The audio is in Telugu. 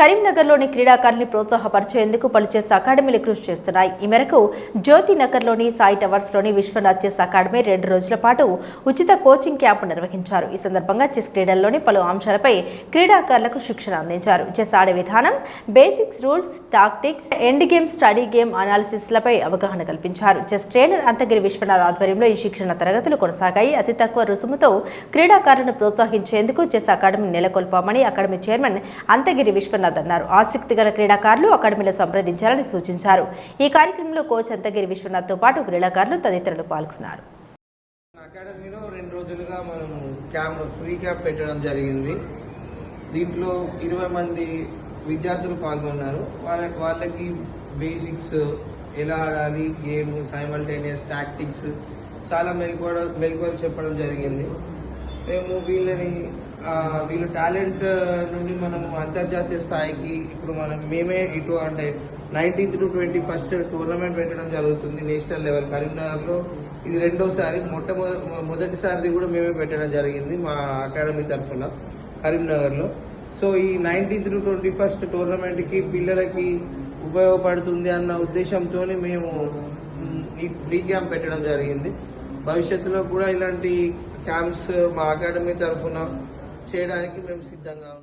కరీంనగర్లోని క్రీడాకారుల్ని ప్రోత్సాహపరిచేందుకు పలు చెస్ అకాడమీలు కృషి చేస్తున్నాయి. ఈ మేరకు జ్యోతి నగర్లోని సాయి టవర్స్లోని విశ్వనాథ్ చెస్ అకాడమీ రెండు రోజుల పాటు ఉచిత కోచింగ్ క్యాంపు నిర్వహించారు. ఈ సందర్భంగా చెస్ క్రీడల్లోని పలు అంశాలపై క్రీడాకారులకు శిక్షణ అందించారు. చెస్ ఆడే విధానం basics rules tactics end game study game అనాలిసిస్లపై అవగాహన కల్పించారు. చెస్ ట్రైనర్ అంతగిరి విశ్వనాథ్ ఆధ్వర్యంలో ఈ శిక్షణ తరగతులు కొనసాగాయి. అతి తక్కువ రుసుముతో క్రీడాకారులను ప్రోత్సహించేందుకు చెస్ అకాడమీ నెలకొల్పామని అకాడమీ చైర్మన్ అంతగిరి విశ్వనాథ్ అన్నారు ఆసక్తి గల క్రీడాకారులు అకాడమీలో సంప్రదించాలని సూచించారు. ఈ కార్యక్రమంలో కోచ్ అంతగిరి విశ్వనాథ్తో పాటు క్రీడాకారులు తదితరులు పాల్గొన్నారు. అకాడమీలో రెండు రోజులుగా మనం క్యాంప్ ఫ్రీ క్యాంప్ పెట్టడం జరిగింది. దీంట్లో ఇరవై మంది విద్యార్థులు పాల్గొన్నారు. వాళ్ళ వాళ్ళకి బేసిక్స్ ఎలా ఆడాలి గేమ్ సైమల్టేనియస్ టాక్టిక్స్ చాలా మెలకువ మెలకువలు చెప్పడం జరిగింది. మేము వీళ్ళని వీళ్ళ టాలెంట్ నుండి మనం అంతర్జాతీయ స్థాయికి ఇప్పుడు మనం మేమే ఇటు అంటే nineteenth to twenty first tournament పెట్టడం జరుగుతుంది నేషనల్ లెవెల్. కరీంనగర్లో ఇది రెండోసారి మొట్టమొదటి మొదటిసారిది కూడా మేమే పెట్టడం జరిగింది మా అకాడమీ తరఫున కరీంనగర్లో. సో ఈ నైన్టీన్త్ టు ట్వంటీ ఫస్ట్ టోర్నమెంట్కి పిల్లలకి ఉపయోగపడుతుంది అన్న ఉద్దేశంతో మేము ఈ ఫ్రీ క్యాంప్ పెట్టడం జరిగింది. భవిష్యత్తులో కూడా ఇలాంటి క్యాంప్స్ మా అకాడమీ తరఫున చేయడానికి మేము సిద్ధంగా ఉన్నాం.